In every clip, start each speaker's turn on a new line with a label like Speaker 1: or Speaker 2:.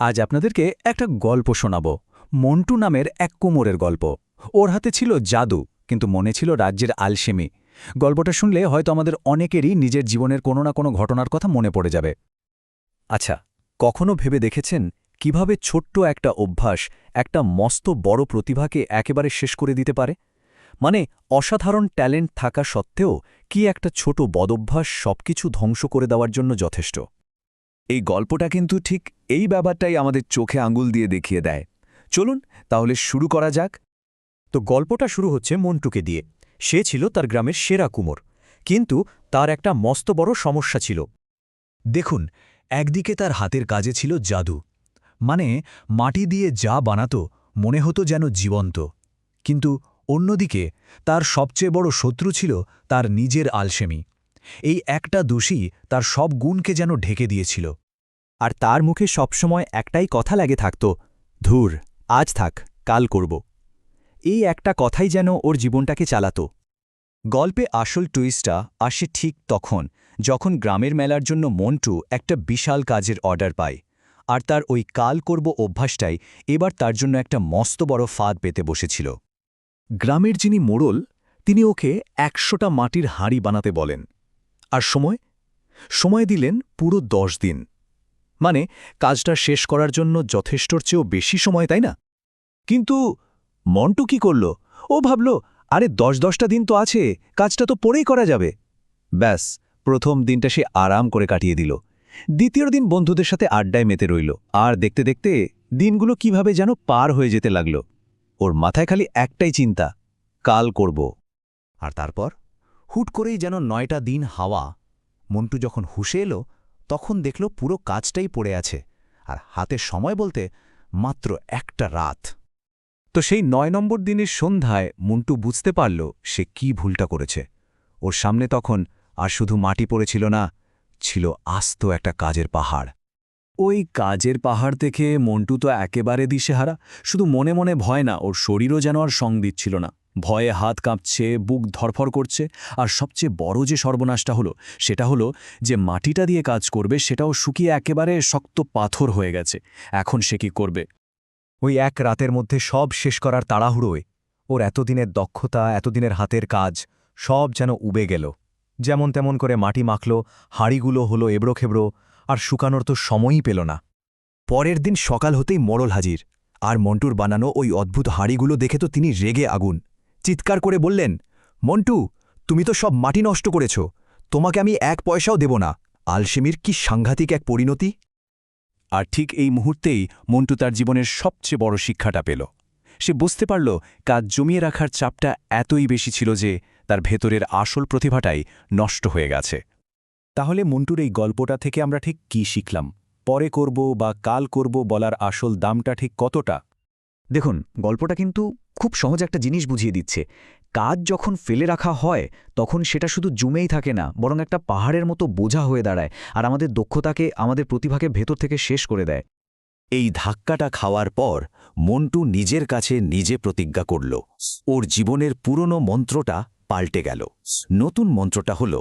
Speaker 1: আজ আপনাদেরকে একটা গল্প শোনাব। মন্টু নামের এক কুমোরের গল্প। ওর হাতে ছিল জাদু, কিন্তু মনে ছিল রাজ্যের আলসেমি। গল্পটা শুনলে হয়তো আমাদের অনেকেরই নিজের জীবনের কোনো না কোনো ঘটনার কথা মনে পড়ে যাবে।
Speaker 2: আচ্ছা কখনো ভেবে দেখেছেন কীভাবে ছোট্ট একটা অভ্যাস, একটা মস্ত বড় প্রতিভাকে একেবারে শেষ করে দিতে পারে? মানে অসাধারণ ট্যালেন্ট থাকা সত্ত্বেও কি একটা ছোট বদভ্যাস সবকিছু ধ্বংস করে দেওয়ার জন্য যথেষ্ট?
Speaker 3: এই গল্পটা কিন্তু ঠিক এই ব্যাপারটাই আমাদের চোখে আঙুল দিয়ে দেখিয়ে দেয়। চলুন তাহলে শুরু করা যাক।
Speaker 2: তো গল্পটা শুরু হচ্ছে মন্টুকে দিয়ে। সে ছিল তার গ্রামের সেরা কুমোর। কিন্তু তার একটা মস্ত বড় সমস্যা ছিল। দেখুন, একদিকে তার হাতের কাজে ছিল জাদু। মানে মাটি দিয়ে যা বানাতো, মনে হতো যেন জীবন্ত। কিন্তু অন্যদিকে তার সবচেয়ে বড় শত্রু ছিল তার নিজের আলসেমি। এই একটা দোষী তার সব গুণকে যেন ঢেকে দিয়েছিল। আর তার মুখে সবসময় একটাই কথা লাগে থাকত, ধুর, আজ থাক, কাল করব। এই একটা কথাই যেন ওর জীবনটাকে চালাত। গল্পে আসল টুইস্টটা আসে ঠিক তখন, যখন গ্রামের মেলার জন্য মন্টু একটা বিশাল কাজের অর্ডার পায়, আর তার ওই কাল করব অভ্যাসটাই এবার তার জন্য একটা মস্ত বড় ফাঁদ পেতে বসেছিল। গ্রামের যিনি মোড়ল, তিনি ওকে একশোটা মাটির হাঁড়ি বানাতে বলেন। আর সময়? সময় দিলেন পুরো দশ দিন। মানে কাজটা শেষ করার জন্য যথেষ্টর চেয়েও বেশি সময়, তাই না? কিন্তু মন্টু কি করল? ও ভাবল, আরে, দশ দশটা দিন তো আছে, কাজটা তো পরেই করা যাবে। ব্যাস, প্রথম দিনটা সে আরাম করে কাটিয়ে দিল। দ্বিতীয় দিন বন্ধুদের সাথে আড্ডায় মেতে রইল। আর দেখতে দেখতে দিনগুলো কীভাবে যেন পার হয়ে যেতে লাগল। ওর মাথায় খালি একটাই চিন্তা, কাল করব। আর তারপর? হুট করেই যেন নয়টা দিন হাওয়া। মন্টু যখন হুশে এলো, তখন দেখল পুরো কাজটাই পড়ে আছে। আর হাতে সময় বলতে মাত্র একটা রাত। তো সেই নয় নম্বর দিনের সন্ধ্যায় মন্টু বুঝতে পারল সে কি ভুলটা করেছে। ওর সামনে তখন আর শুধু মাটি পড়েছিল না, ছিল আস্ত একটা কাজের পাহাড়। ওই কাজের পাহাড় দেখে মন্টু তো একেবারে দিশেহারা, শুধু মনে মনে ভয় না, ওর শরীরও যেন আর সং দিচ্ছিল না। ভয়ে হাত কাঁপছে, বুক ধরফর করছে, আর সবচেয়ে বড় যে সর্বনাশটা হলো, সেটা হলো যে মাটিটা দিয়ে কাজ করবে, সেটাও শুকিয়ে একেবারে শক্ত পাথর হয়ে গেছে। এখন সে কি করবে? ওই এক রাতের মধ্যে সব শেষ করার তাড়াহুড়োয় ওর এতদিনের দক্ষতা, এতদিনের হাতের কাজ, সব যেন উবে গেল। যেমন তেমন করে মাটি মাখল, হাড়িগুলো হলো এবড়োখেবড়ো আর শুকানোর তো সময়ই পেল না। পরের দিন সকাল হতেই মরল হাজির, আর মন্টুর বানানো ওই অদ্ভুত হাড়িগুলো দেখে তো তিনি রেগে আগুন। চিৎকার করে বললেন, মন্টু, তুমি তো সব মাটি নষ্ট করেছ, তোমাকে আমি এক পয়সাও দেব না। আলসেমির কি সাংঘাতিক এক পরিণতি? আর ঠিক এই মুহূর্তেই মন্টু তার জীবনের সবচেয়ে বড় শিক্ষাটা পেল। সে বুঝতে পারল, কাজ জমিয়ে রাখার চাপটা এতই বেশি ছিল যে তার ভেতরের আসল প্রতিভাটাই নষ্ট হয়ে গেছে। তাহলে মন্টুর এই গল্পটা থেকে আমরা ঠিক কি শিখলাম? পরে করব বা কাল করব বলার আসল দামটা ঠিক কতটা? দেখুন, গল্পটা কিন্তু খুব সহজ একটা জিনিস বুঝিয়ে দিচ্ছে। কাজ যখন ফেলে রাখা হয়, তখন সেটা শুধু জুমেই থাকে না, বরং একটা পাহাড়ের মতো বোঝা হয়ে দাঁড়ায় আর আমাদের দক্ষতাকে, আমাদের প্রতিভাকে ভেতর থেকে শেষ করে দেয়। এই ধাক্কাটা খাওয়ার পর মন্টু নিজের কাছে নিজে প্রতিজ্ঞা করল। ওর জীবনের পুরনো মন্ত্রটা পাল্টে গেল। নতুন মন্ত্রটা হল,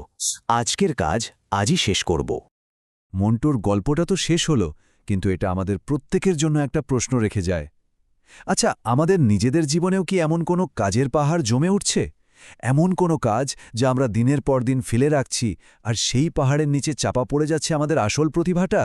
Speaker 2: আজকের কাজ আজই শেষ করব।
Speaker 4: মন্টুর গল্পটা তো শেষ হলো, কিন্তু এটা আমাদের প্রত্যেকের জন্য একটা প্রশ্ন রেখে যায়। আচ্ছা আমাদের নিজেদের জীবনেও কি এমন কোনো কাজের পাহাড় জমে উঠছে? এমন কোনো কাজ যা আমরা দিনের পর দিন ফেলে রাখছি আর সেই পাহাড়ের নিচে চাপা পড়ে যাচ্ছে আমাদের আসল প্রতিভাটা?